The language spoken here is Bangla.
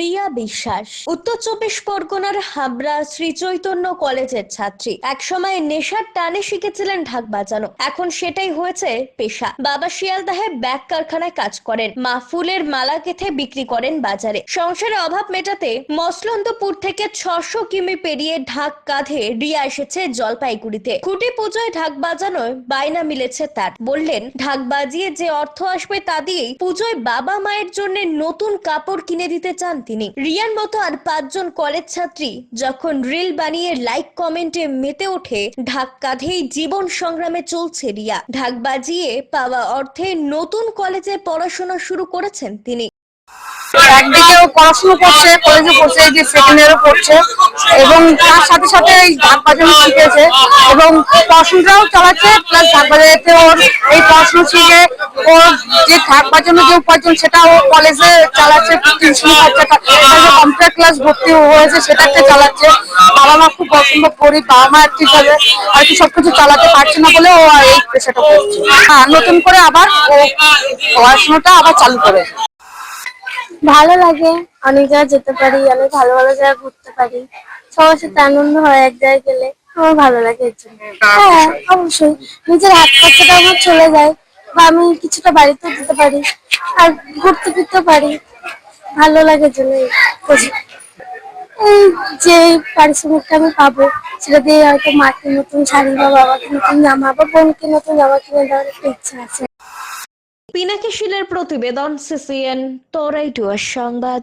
Riya Biswas, উত্তর চব্বিশ পরগনার হাবড়া শ্রী চৈতন্য কলেজের ছাত্রী। একসময় নেশার টানে শিখেছিলেন ঢাক বাজানো। এখন সেটাই হয়েছে পেশা। বাবা শিয়ালদাহে ব্যাগ কারখানায় কাজ করেন। মা ফুলের মালা গেথে বিক্রি করেন বাজারে। সংসারে অভাব মেটাতে মসলন্দপুর থেকে ছশো কিমি পেরিয়ে ঢাক কাঁধে রিয়া এসেছে জলপাইগুড়িতে। খুঁটি পুজোয় ঢাক বাজানোয় বায়না মিলেছে তার। বললেন, ঢাক বাজিয়ে যে অর্থ আসবে তা দিয়েই পুজোয় বাবা মায়ের জন্য নতুন কাপড় কিনে দিতে চান তিনি। রিয়ার মতো আর পাঁচজন কলেজ ছাত্রী যখন রিল বানিয়ে লাইক কমেন্টে মেতে ওঠে, ঢাক কাঁধেই জীবন সংগ্রামে চলছে রিয়া। ঢাক বাজিয়ে পাওয়া অর্থে নতুন কলেজে পড়াশোনা শুরু করেছেন তিনি। একদিকে ও পড়াশোনা করছে কলেজে পড়ছে যে সেকেন্ড ইয়ারে পড়ছে এবং তার সাথে সাথে এই ঢাক বাজানো শিখেছে এবং পড়াশোনাটাও চালাচ্ছে প্লাস বাজাতে ওর এই পড়াশোনা শিখে ওর যে ঢাক বাজানো যে উপার্জন সেটা ও কলেজে চালাচ্ছে টিউশন খরচা কম্পিউটার ক্লাস ভর্তি হয়েছে সেটাকে চালাচ্ছে। বাবা মা খুব পছন্দ করি বাবা মা ঠিকভাবে আর কি সবকিছু চালাতে পারছে না বলে ও এই পেশাটা করছে। হ্যাঁ নতুন করে আবার ও পড়াশোনাটা আবার চালু করে। ভালো লাগে। অনেক জায়গায় যেতে পারি, অনেক ভালো ভালো জায়গায় ঘুরতে পারি। সবার সাথে আনন্দ হয় এক জায়গায় গেলে। আমার ভালো লাগে এর জন্য। হ্যাঁ অবশ্যই। নিজের হাত খরচাটা আমার চলে যায় বা আমি কিছুটা বাড়িতে দিতে পারি আর ঘুরতে ফিরতে পারি। ভালো লাগে জন্য এই যে পারিশ্রমিকটা আমি পাবো, সেটা দিয়ে হয়তো মাকে নতুন শাড়ি বা বাবাকে নতুন জামা বা বোনকে নতুন জামা কিনে দেওয়ার একটা ইচ্ছা আছে। পিনাকি শিলের প্রতিবেদন সিসিএন তোরাই টুয়ার সংবাদ।